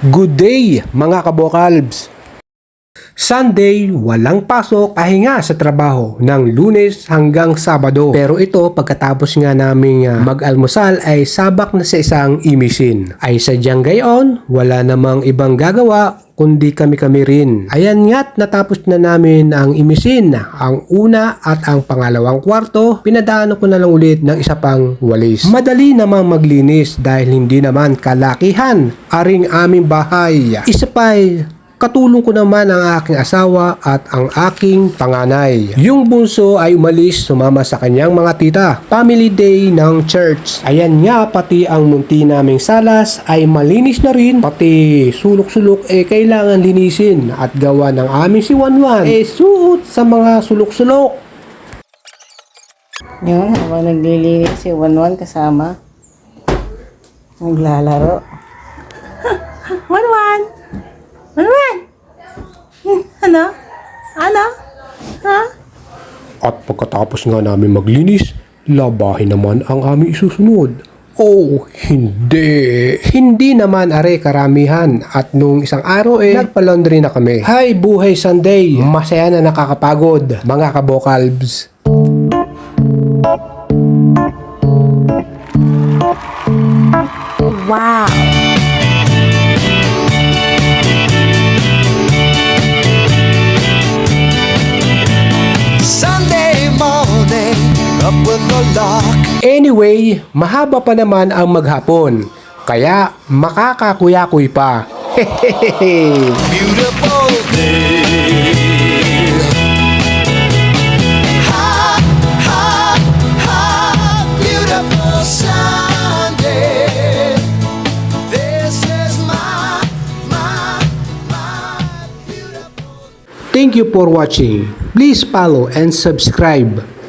Good day mga kabokalbs! Sunday, walang pasok, pahinga sa trabaho ng lunes hanggang sabado. Pero ito, pagkatapos nga naming ah, mag-almusal ay sabak na sa isang imisin. Ay sadyang gayon, wala namang ibang gagawa kundi kami-kami rin. Ayan nga't natapos na namin ang imisin. Ang una at ang pangalawang kwarto, pinadaan ko na lang ulit ng isa pang walis. Madali namang maglinis dahil hindi naman kalakihan aring aming bahay. Isa pa'y Katulong ko naman ang aking asawa at ang aking panganay. Yung bunso ay umalis sumama sa kanyang mga tita. Family day ng church. Ayan nga pati ang munti naming salas ay malinis na rin. Pati sulok-sulok eh kailangan linisin at gawa ng aming si Wanwan eh suot sa mga sulok-sulok. Yun, habang naglilinis si Wanwan kasama. Naglalaro. Wanwan! Hmm, Ano? Ano? Ha? At pagkatapos nga namin maglinis, labahin naman ang aming isusunod. Oh, hindi. Hindi naman are karamihan. At nung isang araw eh, nagpa-laundry na kami. Hi, buhay Sunday. Masaya na nakakapagod, mga kabokalbs. Wow! Up with the lark. Anyway, mahaba pa naman ang maghapon. Kaya makakakuyakoy pa. Beautiful day. Ha, ha, ha, beautiful Sunday. This is my, my, my beautiful Thank you for watching. Please follow and subscribe.